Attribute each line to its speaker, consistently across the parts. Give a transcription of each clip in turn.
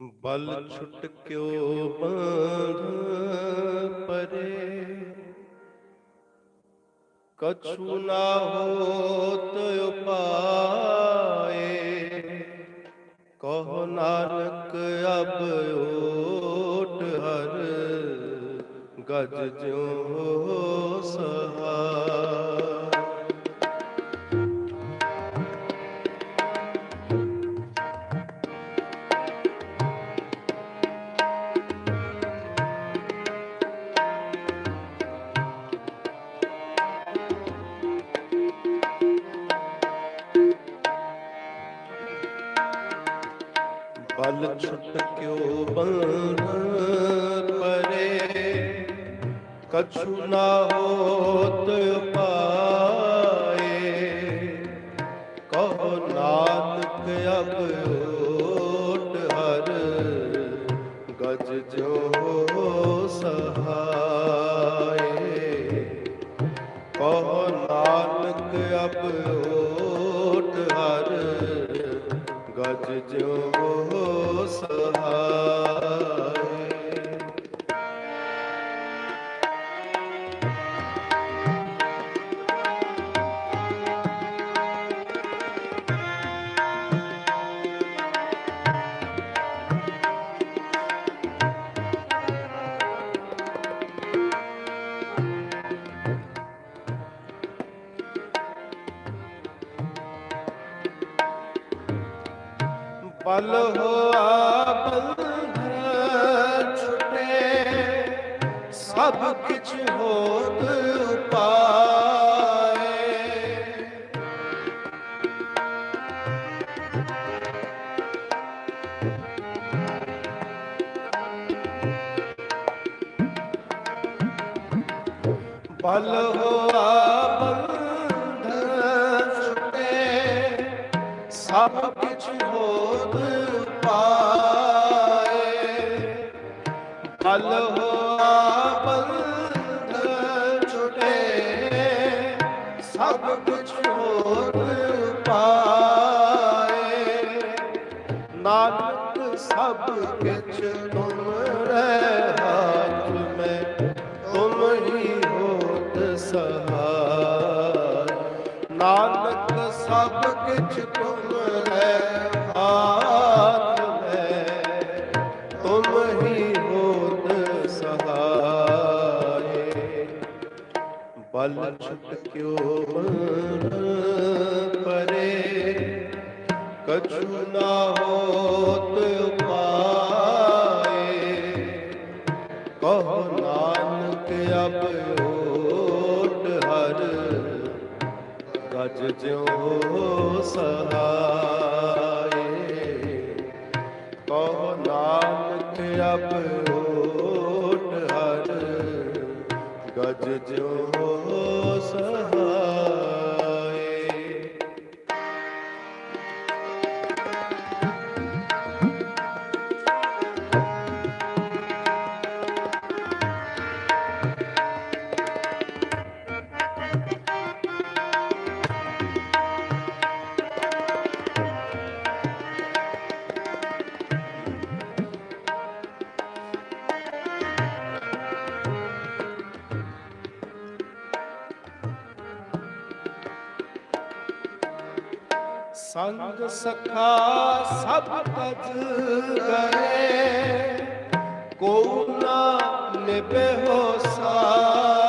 Speaker 1: ਬਲ ਛੁਟ ਕਿਉ ਪਰੇ? ਕਛੂ ਨਾ ਹੋਤ ਉਪਾਏ, ਕਹੋ ਨਾਨਕ ਅਬ ਓਟ ਹਰ, ਗਜ ਜਿਉ ਸਹਾय ਬਲ ਛੁਟ ਕਿਉ ਬੰਧ ਪਰੇ? ਕਛੂ ਨਾ ਹੋਤ ਪਾਏ ਗਜ ਜੋ ਸਹਾਏ ਬਲ ਹੋਆ ਬੰਧ ਛੁਟੇ ਸਭ ਕਿਛ ਹੋਤ ਉਪਾਏ ਸਭ ਕਿਛ ਹੋਤ ਪਾਏ। ਬਲ ਹੋਆ ਬੰਧ ਛੁਟੇ। ਸਭ ਕਿਛ ਹੋਤ ਪਾਏ। ਨਾਨਕ ਸਭ ਕਿਛ ਤੁਮਰੇ ਹਾਥ ਮੈਂ ਤੁਮ ਹੀ ਹੋਤ ਸਹਾय ਨਾਨਕ ਸਭ ਕਿਛ ਤੁਮ ਬਲ ਛੁਟ ਮਨ ਪਰੇ ਕਛੂ ਨਾ ਹੋਤ ਉਪਾਏ ਕਹੋ ਨਾਨਕ ਅਬ ਓਟ ਗਜ ਜਿਉ ਸਹਾਏ। ਕਹੋ ਨਾਨਕ ਅਬ ਓਟ ਹਰ ਗਜ ਜਿਉ ਸਹਾਏ। ਸੰਗ ਸਖਾ ਸਭ ਤਜ ਗਏ ਕੋ ਨਾ ਨਿਭੋ ਸਾਥ ਸੰਗ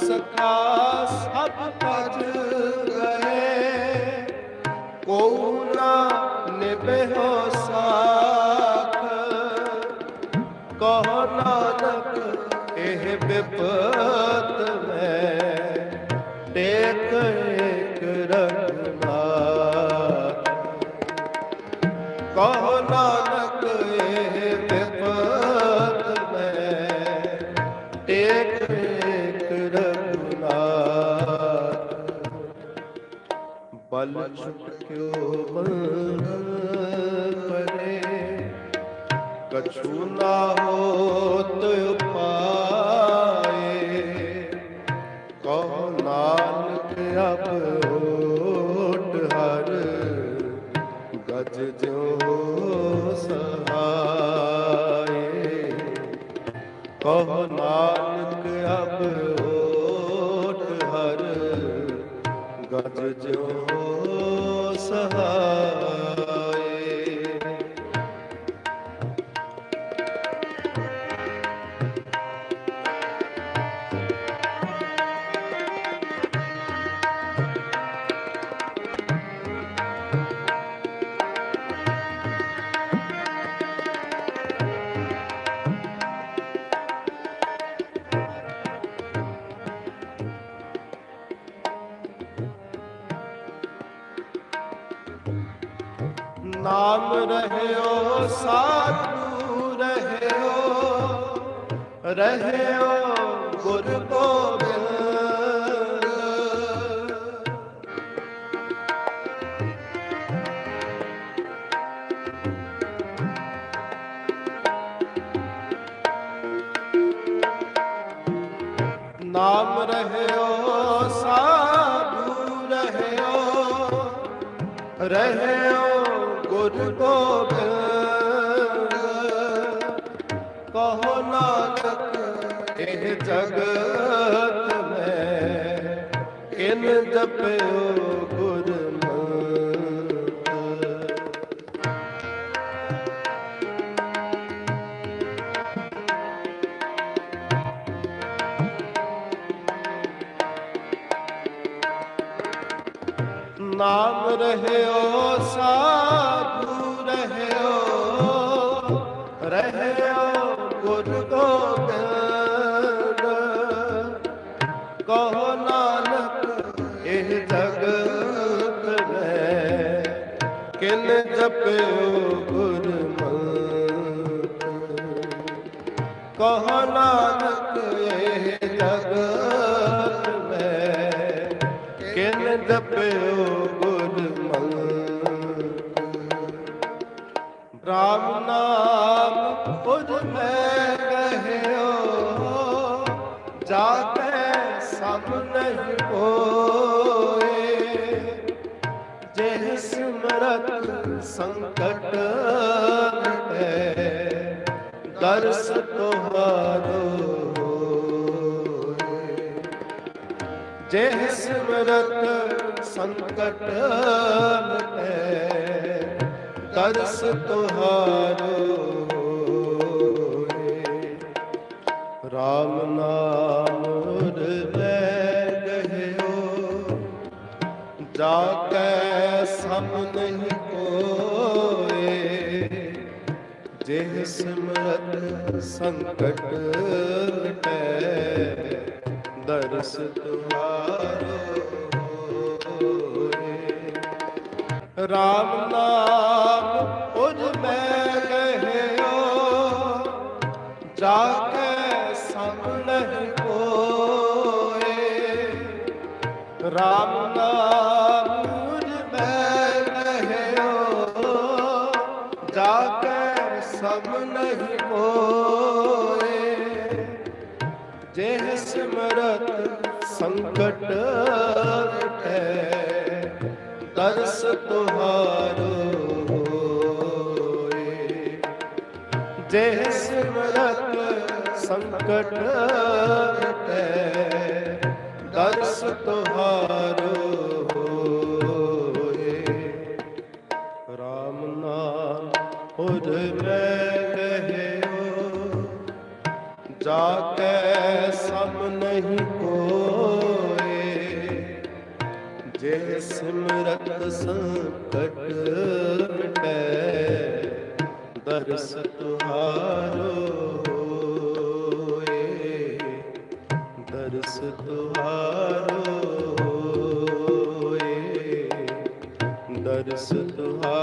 Speaker 1: ਸੰਗ ਸਭ ਤਜ ਗਏ ਕੋ ਨਾ ਨਿਭੋ ਸਾਥ ਕਹੋ ਨਾਨਕ, ਇਹ ਵਿਪਤ ਮੈਂ। ਟੇਕ ਏਕ ਰਖਨਾ ਕਹੋ ਨਾਨਕ, ਇਹ ਵਿਪਤ ਮੈਂ। ਟੇਕ ਬਲ ਛੁਟਕਿਓ ਪਰੇ ਕਛੂ ਨਾ ਹੋਤ ਉਪਾਏ। ਕਹੋ ਨਾਨਕ ਅਬ ਨਾਮ ਰਹਿਓ ਸਾਧੂ ਰਹਿਓ ਰਹਿਓ ਗੁਰ ਗੋਬਿੰਦ। ਨਾਮ ਰਹਿਓ ਸਾਧੂ ਰਹਿਓ ਰਹਿਓ ਗੁਰ ਗੋਬਿੰਦ। ਕਹੋ ਨਾਨਕ ਇਹ ਜਗਤ ਮੈਂ ਕਿਨ ਜਪਿਓ ਗੁਰ ਨਾਮ ਰਹਿਓ, ਸਾਧੂ ਰਹਿਓ ਰਹਿਓ ਗੁਰ ਗੋਬਿੰਦ। ਕਹੋ ਨਾਨਕ, ਇਹ ਜਗਤ ਮੈਂ ਕਿਨ ਜਪਿਓ ਗੁਰ ਮੰਤ ਕਹੋ ਨਾਨਕ, ਇਹ ਜਗਤ ਜਪਿਓ ਗੁਰ ਮੰਤ ਰਾਮ ਨਾਮ ਉਜ ਮੈਂ ਕਹਿਓ ਜਾ ਸਭ ਨਹੀਂ ਕੋਏ ਜੇ ਸਿਮਰਤ ਸੰਕਟ ਹੈ ਦਰਸ ਤੁਹਾਰੋ ਜੇ ਸਿਮਰਤ ਸੰਕਟ ਹੈ ਤਰਸ ਤੁਹਾਰੋ ਹੋਏ। ਰਾਮ ਨਾਮ ਹਿਰਦੈ ਗਹਿਓ ਜਾ ਕੈ ਸਮ ਨਹੀਂ ਕੋਏ ਜੇ ਸਿਮਰਤ ਸੰਕਟ ਦਰਸ ਤੁਹਾਰੋ ਹੋਏ ਰਾਮ ਨਾਮ ਉਜ ਮੈਂ ਕਹਿਓ ਜਾ ਕੇ ਸਮ ਨਹੀਂ ਕੋਏ ਰਾਮ ਨਾਮ ਉਜ ਮੈਂ ਕਹਿਓ ਜਾ ਕੇ ਸਮ ਨਹੀਂ ਕੋਏ ਜੇ ਸਿਮਰਤ ਸੰਕਟ ਮਿਟੈ ਦਰਸ ਤੁਹਾਰੋ ਹੋਏ। ਜੇ ਸਿਮਰਤ ਸੰਕਟ ਮਿਟੈ ਦਰਸ ਤੁਹਾਰੋ ਹੋਏ। ਰਾਮ ਨਾਮ ਉਦ ਮੈਂ ਕਹਿਓ ਜਾ ਕੇ ਸਮ ਨਹੀਂ ਜੇ ਸਿਮਰਤ ਸੰਕਟ ਮਿਟੈ ਦਰਸ ਤੁਹਾਰੋ ਹੋਏ ਦਰਸ ਤੁਹਾਰੋ ਹੋਏ ਦਰਸ ਤੁਹਾਰੋ